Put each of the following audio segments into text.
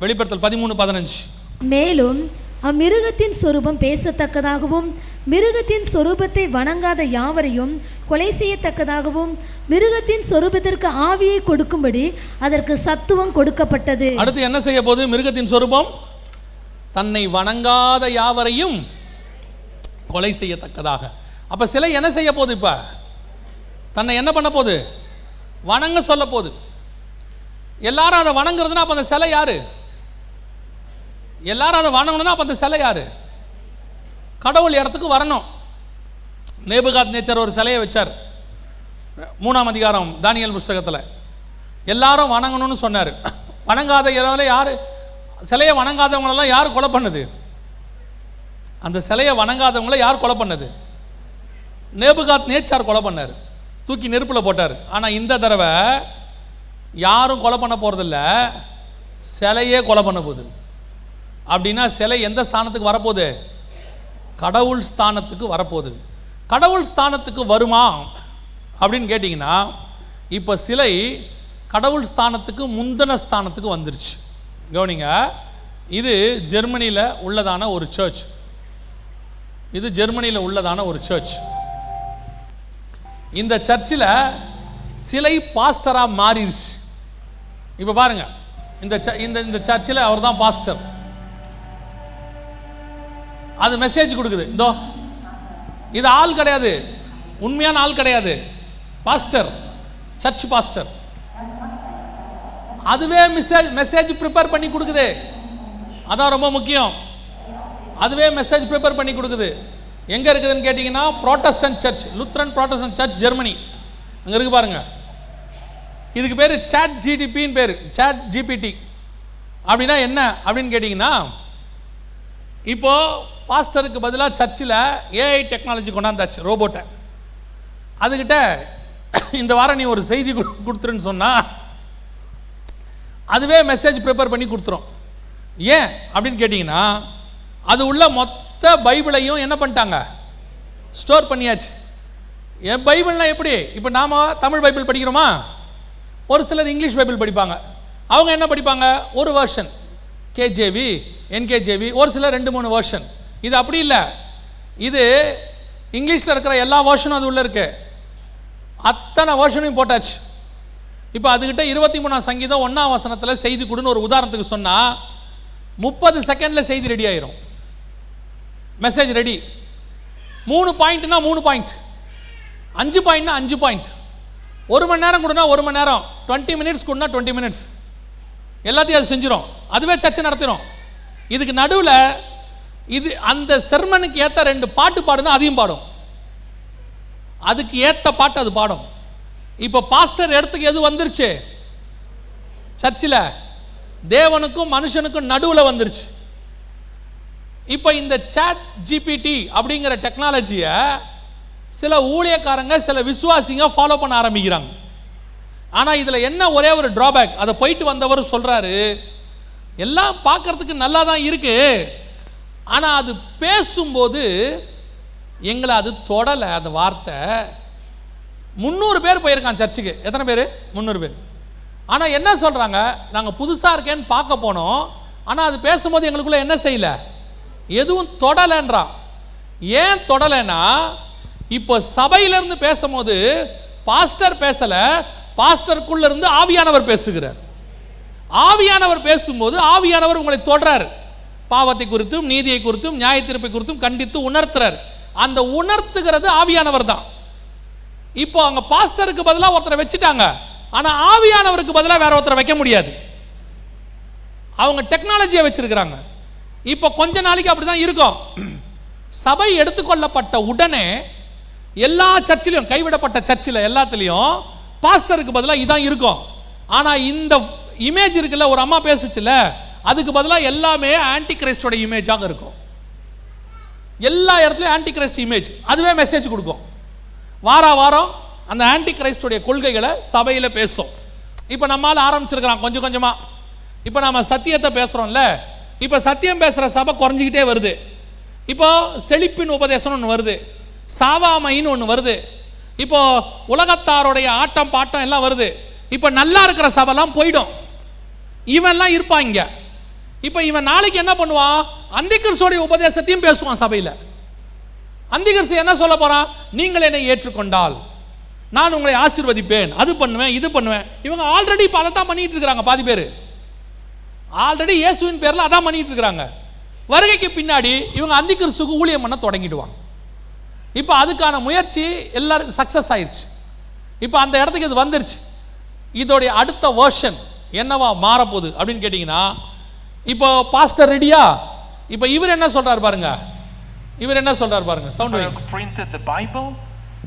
வெளிப்படுத்தல் பதிமூணு பதினஞ்சு. மேலும் அம்மிருகத்தின் சொரூபம் பேசத்தக்கதாகவும் மிருகத்தின் சொரூபத்தை வணங்காத யாவரையும் கொலை செய்யத்தக்கதாகவும் மிருகத்தின் சொரூபத்திற்கு ஆவியை கொடுக்கும்படி அதற்கு சத்துவம் கொடுக்கப்பட்டது. அடுத்து என்ன செய்ய போகுது? மிருகத்தின் சொரூபம் தன்னை வணங்காத யாவரையும் கொலை செய்யத்தக்கதாக. அப்ப சிலை என்ன செய்ய போகுது இப்ப? தன்னை என்ன பண்ண போகுது? வணங்க சொல்ல போகுது. எல்லாரும் அதை வணங்குறதுன்னா அப்ப அந்த சிலை யாரு? எல்லாரும் அதை வணங்கணும்னா அப்போ அந்த சிலை யார்? கடவுள் இடத்துக்கு வரணும். நேபுகாத் நேச்சர் ஒரு சிலையை வச்சார். மூணாம் அதிகாரம் தானியல் புஸ்தகத்தில். எல்லாரும் வணங்கணும்னு சொன்னார். வணங்காத யாரும் யார்? சிலையை வணங்காதவங்களெல்லாம் யார் கொலை பண்ணுது? அந்த சிலையை வணங்காதவங்கள யார் கொலை பண்ணது? நேபுகாத் நேச்சார் கொலை பண்ணார். தூக்கி நெருப்பில் போட்டார். ஆனால் இந்த தடவை யாரும் கொலை பண்ண போகிறதில்ல சிலையே கொலை பண்ண போகுது. அப்படின்னா சிலை எந்த ஸ்தானத்துக்கு வரப்போகுது? கடவுள் ஸ்தானத்துக்கு வரப்போகுது. கடவுள் ஸ்தானத்துக்கு வருமா? அப்படின்னு கேட்டிங்கன்னா இப்போ சிலை கடவுள் ஸ்தானத்துக்கு முந்தன ஸ்தானத்துக்கு வந்துருச்சு. கவனிங்க இது ஜெர்மனியில் உள்ளதான ஒரு சர்ச் இது ஜெர்மனியில் உள்ளதான ஒரு சர்ச் இந்த சர்ச்சில் சிலை பாஸ்டராக மாறிடுச்சு இப்போ பாருங்க இந்த இந்த இந்த சர்ச்சில் அவர் தான் பாஸ்டர் அது மெசேஜ் கொடுக்குது. இதோ இது ஆள் கிடையாது. உண்மையான ஆள் கிடையாது. பாஸ்டர் சர்ச் பாஸ்டர் அதுவே மெசேஜ் மெசேஜ் ப்ரிப்பேர் பண்ணி கொடுக்குது. அதான் ரொம்ப முக்கியம். அதுவே மெசேஜ் ப்ரிப்பேர் பண்ணி கொடுக்குது. எங்கே இருக்குதுன்னு கேட்டிங்கன்னா Protestant church Lutheran Protestant church Germany அங்கே இருக்கு பாருங்க. இதுக்கு பேர் சாட் ஜிடிபின்னு பேர். சாட் ஜிபிடி அப்படின்னா என்ன? அப்படின்னு கேட்டிங்கன்னா இப்போது பாஸ்டருக்கு பதிலாக சர்ச்சில் ஏஐ டெக்னாலஜி கொண்டாந்தாச்சு ரோபோட்டை அதுக்கிட்ட இந்த வாரம் நீ ஒரு செய்தி கொடு- கொடுத்துருன்னு சொன்னால் அதுவே மெசேஜ் ப்ரிப்பேர் பண்ணி கொடுத்துரும். ஏன்? அப்படின்னு கேட்டிங்கன்னா அது உள்ள மொத்த பைபிளையும் என்ன பண்ணிட்டாங்க? ஸ்டோர் பண்ணியாச்சு. என் பைபிள்னால் எப்படி? இப்போ நாம் தமிழ் பைபிள் படிக்கிறோமா? ஒரு சிலர் இங்கிலீஷ் பைபிள் படிப்பாங்க. அவங்க என்ன படிப்பாங்க? ஒரு வெர்ஷன் கேஜேவி என்கேஜேவி ஒரு சிலர் ரெண்டு மூணு வேர்ஷன் இது அப்படி இல்லை. இது இங்கிலீஷில் இருக்கிற எல்லா வேர்ஷனும் அது உள்ளே இருக்கு. அத்தனை வேர்ஷனையும் போட்டாச்சு. இப்போ அதுக்கிட்ட இருபத்தி மூணாம் சங்கீதம் ஒன்றாம் வசனத்தில் செய்தி கொடுன்னு ஒரு உதாரணத்துக்கு சொன்னால் முப்பது செகண்டில் செய்தி ரெடி ஆயிரும். மெசேஜ் ரெடி மூணு பாயிண்ட்னா மூணு பாயிண்ட் அஞ்சு பாயிண்ட்னா அஞ்சு பாயிண்ட் ஒரு மணி நேரம் கொடுனா ஒரு மணி நேரம். டுவெண்ட்டி மினிட்ஸ் கொடுனா டுவெண்ட்டி மினிட்ஸ் எல்லாத்தையும் அது செஞ்சிடும் அதுவே சர்ச்சை நடத்திடும் இதுக்கு நடுவில் இது அந்த செர்மனுக்கு ஏற்ற ரெண்டு பாட்டு பாடுனா அதையும் பாடும். அதுக்கு ஏற்ற பாட்டு அது பாடும். இப்போ பாஸ்டர் இடத்துக்கு எது வந்துருச்சு? சர்ச்சில். தேவனுக்கும் மனுஷனுக்கும் நடுவில் வந்துருச்சு. இப்போ இந்த சாட் ஜிபிடி அப்படிங்கிற டெக்னாலஜியை சில ஊழியக்காரங்க சில விசுவாசிங்க ஃபாலோ பண்ண ஆரம்பிக்கிறாங்க. ஆனால் இதில் என்ன ஒரே ஒரு ட்ராபேக் அதை போயிட்டு வந்தவர் சொல்கிறாரு எல்லாம் பார்க்கறதுக்கு நல்லா தான் இருக்குது ஆனால் அது பேசும்போது எங்களை அது தொடலை அந்த வார்த்தை. முந்நூறு பேர் போயிருக்கான் சர்ச்சுக்கு. எத்தனை பேர்? முந்நூறு பேர். ஆனால் என்ன சொல்கிறாங்க நாங்கள் புதுசாக இருக்கேன்னு பார்க்க போனோம். ஆனால் அது பேசும்போது எங்களுக்குள்ளே என்ன செய்யல? எதுவும் தொடலைன்றான். ஏன் தொடலைன்னா இப்போ சபையிலேருந்து பேசும்போது பாஸ்டர் பேசலை பாஸ்டருக்குள்ளேருந்து ஆவியானவர் பேசுகிறார். ஆவியானவர் பேசும்போது ஆவியானவர் உங்களை தொடறார். பாவத்தை குறித்தும் நீதியை குறித்தும் நியாய தீர்ப்பை குறித்தும் கண்டித்து உணர்த்துறார். அந்த உணர்த்துகிறது ஆவியானவர் தான் இப்போ அவங்க பாஸ்டருக்கு பதிலாக ஒருத்தரை வச்சுட்டாங்க. ஆனால் ஆவியானவருக்கு பதிலாக வேற ஒருத்தரை வைக்க முடியாது. அவங்க டெக்னாலஜியை வச்சிருக்கிறாங்க. இப்போ கொஞ்ச நாளைக்கு அப்படிதான் இருக்கும். சபை எடுத்துக்கொள்ளப்பட்ட உடனே எல்லா சர்ச்சிலையும் கைவிடப்பட்ட சர்ச்சில் எல்லாத்துலேயும் பாஸ்டருக்கு பதிலாக இதான் இருக்கும். ஆனால் இந்த இமேஜ் இருக்குல்ல ஒரு அம்மா பேசுச்சுல அதுக்கு பதிலாக எல்லாமே ஆன்டி கிரைஸ்டோட இமேஜாக இருக்கும். எல்லா இடத்துலையும் ஆன்டி கிரைஸ்ட் இமேஜ் அதுவே மெசேஜ் கொடுக்கும். வார வாரம் அந்த ஆன்டி கிரைஸ்டுடைய கொள்கைகளை சபையில் பேசும். இப்போ நம்மால் ஆரம்பிச்சிருக்கிறான் கொஞ்சம் கொஞ்சமாக இப்போ நம்ம சத்தியத்தை பேசுகிறோம்ல இப்போ சத்தியம் பேசுகிற சபை குறைஞ்சிக்கிட்டே வருது. இப்போ செழிப்பின் உபதேசம்னு ஒன்று வருது. சாவாமைன்னு ஒன்று வருது. இப்போ உலகத்தாருடைய ஆட்டம் பாட்டம் எல்லாம் வருது. இப்போ நல்லா இருக்கிற சபைலாம் போயிடும். இவன்லாம் இருப்பாங்க இங்கே. இப்போ இவன் நாளைக்கு என்ன பண்ணுவான்? அந்திகிறிஸ்துவோடைய உபதேசத்தையும் பேசுவான் சபையில். அந்திகர்ஸ் என்ன சொல்ல போறான்? நீங்கள் என்னை ஏற்றுக்கொண்டால் நான் உங்களை ஆசீர்வதிப்பேன். அது பண்ணுவேன் இது பண்ணுவேன். இவங்க ஆல்ரெடி இப்போ அதை தான் பண்ணிட்டு இருக்கிறாங்க பாதி பேர். ஆல்ரெடி இயேசுவின் பேரில் அதான் பண்ணிட்டு இருக்கிறாங்க. வருகைக்கு பின்னாடி இவங்க அந்திகிறிஸ்துக்கு ஊழியம் பண்ண தொடங்கிடுவாங்க. இப்போ அதுக்கான முயற்சி எல்லாரும் சக்ஸஸ் ஆயிடுச்சு இப்போ அந்த இடத்துக்கு இது வந்துருச்சு. இதோடைய அடுத்த வேர்ஷன் என்னவா மாறப்போகுது அப்படின்னு கேட்டிங்கன்னா இப்போ பாஸ்டர் ரெடியா இப்போ இவர் என்ன சொல்றாரு பாருங்க இவர் என்ன சொல்றாரு பாருங்க சவுண்ட் வைங்க Gutenberg printed the Bible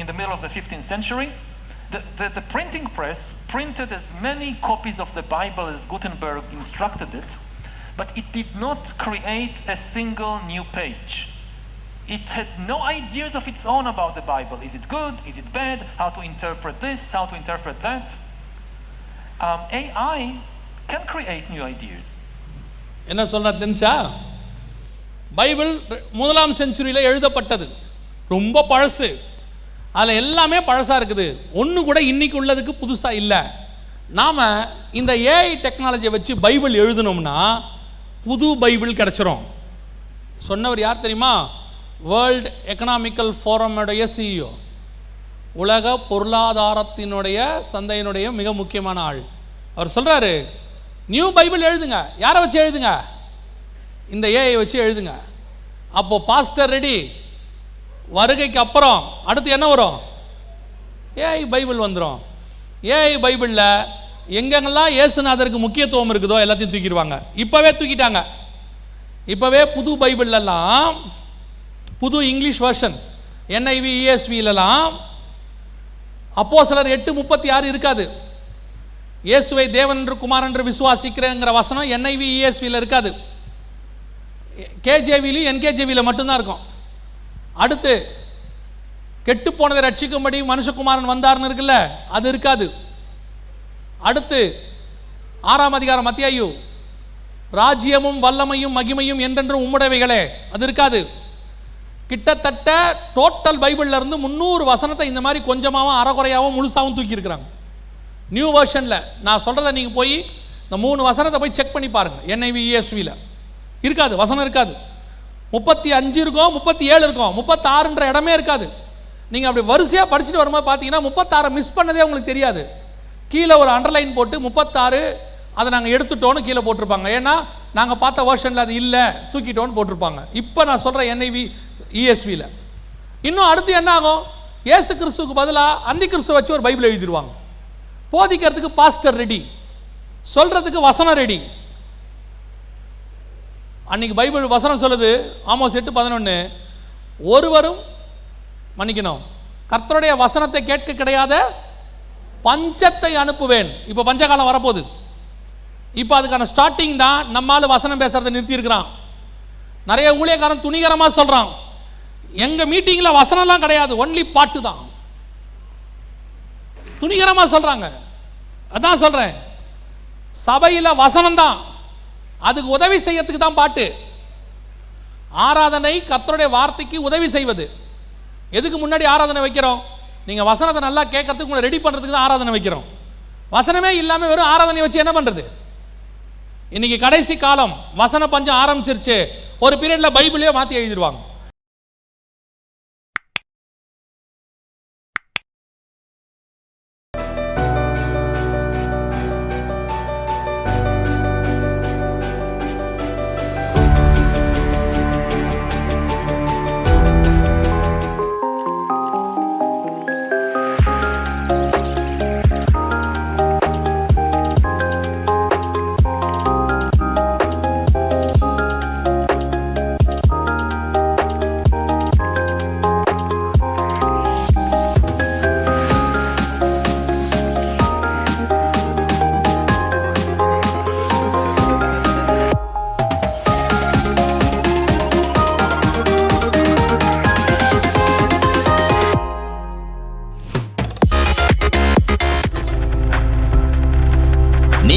in the middle of the 15th century. The, the, the printing press printed as many copies of the Bible as Gutenberg instructed it, but it did not create a single new page. It had no ideas of its own about the Bible. Is it good? Is it bad? How to interpret this? How to interpret that? Um, AI can create new ideas. என்ன சொல்றாரு தெரிஞ்சா? Bible ரெ- முதலாம் செஞ்சுரியில் எழுதப்பட்டது. ரொம்ப பழசு. அதில் எல்லாமே பழசாக இருக்குது. ஒன்று கூட இன்றைக்கி உள்ளதுக்கு புதுசாக இல்லை. நாம் இந்த ஏஐ டெக்னாலஜியை வச்சு பைபிள் எழுதுனோம்னா புது பைபிள் கிடச்சிரும். சொன்னவர் யார் தெரியுமா? வேர்ல்டு எக்கனாமிக்கல் ஃபோரமுடைய சிஇஓ உலக பொருளாதாரத்தினுடைய சந்தையினுடைய மிக முக்கியமான ஆள். அவர் சொல்கிறாரு நியூ பைபிள் எழுதுங்க. யாரை வச்சு எழுதுங்க? இந்த ஏஐ வச்சு எழுதுங்க. அப்போ பாஸ்டர் ரெடி வருகைக்கு அப்புறம் அடுத்து என்ன வரும்? ஏஐ பைபிள் வந்துடும் ஏஐ பைபிளில் எங்கெங்கெல்லாம் இயேசுநாதருக்கு முக்கியத்துவம் இருக்குதோ எல்லாத்தையும் தூக்கிடுவாங்க. இப்போவே தூக்கிட்டாங்க. இப்போவே புது பைபிள்லலாம் புது இங்கிலீஷ் வெர்ஷன் என்ஐவி இஎஸ்விலலாம் அப்போ சிலர் எட்டு முப்பத்தி ஆறு இருக்காது. இயேசுவை தேவன் என்று குமார் என்று விசுவாசிக்கிறேங்கிற வசனம் என்ஐவி இஎஸ்வியில் இருக்காது. கேஜேவிலையும் என்கேஜேவியில் மட்டும்தான் இருக்கும். அடுத்து கெட்டு போனதை ரட்சிக்கும்படி மனுஷகுமாரன் வந்தார்னு இருக்குல்ல அது இருக்காது. அடுத்து ஆறாம் அதிகாரம் மத்தியாயு ராஜ்யமும் வல்லமையும் மகிமையும் என்றென்றும் உம்முடையவைகளே அது இருக்காது. கிட்டத்தட்ட டோட்டல் பைபிள்ல இருந்து முந்நூறு வசனத்தை இந்த மாதிரி கொஞ்சமாகவும் அறகுறையாகவும் முழுசாகவும் தூக்கியிருக்கிறாங்க. நியூ வேர்ஷனில் நான் சொல்கிறத நீங்கள் போய் இந்த மூணு வசனத்தை போய் செக் பண்ணி பாருங்கள் என்ஐவி இஎஸ்வியில் இருக்காது வசனம் இருக்காது. முப்பத்தி அஞ்சு இருக்கும் முப்பத்தி ஏழு இருக்கும் முப்பத்தாறுன்ற இடமே இருக்காது. நீங்கள் அப்படி வரிசையாக படிச்சுட்டு வரும்போது பார்த்தீங்கன்னா முப்பத்தாறை மிஸ் பண்ணதே உங்களுக்கு தெரியாது. கீழே ஒரு அண்டர்லைன் போட்டு முப்பத்தாறு அதை நாங்கள் எடுத்துட்டோன்னு கீழே போட்டிருப்பாங்க. ஏன்னா நாங்கள் பார்த்த வேர்ஷனில் அது இல்லை தூக்கிட்டோன்னு போட்டிருப்பாங்க. இப்போ நான் சொல்கிறேன் என்ஐவி இஎஸ்வியில் இன்னும் அடுத்து என்ன ஆகும்? ஏசு கிறிஸ்துவுக்கு பதிலாக அந்தி கிறிஸ்துவ வச்சு ஒரு பைபிள் எழுதிடுவாங்க. போதிக்கிறதுக்கு பாஸ்டர் ரெடி சொல்றதுக்கு வசனம் ரெடி அன்னைக்கு பைபிள் வசனம் சொல்லுது ஆமோஸ் எட்டு பதினொன்று ஒருவரும் மன்னிக்கணும் கர்த்தருடைய வசனத்தை கேட்க கிடையாத பஞ்சத்தை அனுப்புவேன். இப்போ பஞ்சகாலம் வரப்போகுது. இப்போ அதுக்கான ஸ்டார்டிங் தான் நம்மால் வசனம் பேசுகிறத நிறுத்தியிருக்கிறான். நிறைய ஊழியக்காரன் துணிகரமாக சொல்கிறான் எங்கள் மீட்டிங்கில் வசனம்லாம் கிடையாது ஒன்லி பாட்டு தான். துணிகரமாக சொல்கிறாங்க அதான் சொல்கிறேன் சபையில் வசனம் தான் அதுக்கு உதவி செய்யறதுக்கு தான் பாட்டு. ஆராதனை கத்தருடைய வார்த்தைக்கு உதவி செய்வது. எதுக்கு முன்னாடி ஆராதனை வைக்கிறோம்? நீங்கள் வசனத்தை நல்லா கேட்கறதுக்கு உங்களை ரெடி பண்ணுறதுக்கு தான் ஆராதனை வைக்கிறோம். வசனமே இல்லாமல் வெறும் ஆராதனை வச்சு என்ன பண்ணுறது இன்னைக்கு கடைசி காலம். வசன பஞ்சம் ஆரம்பிச்சிருச்சு. ஒரு பீரியடில் பைபிளே மாற்றி எழுதிடுவாங்க.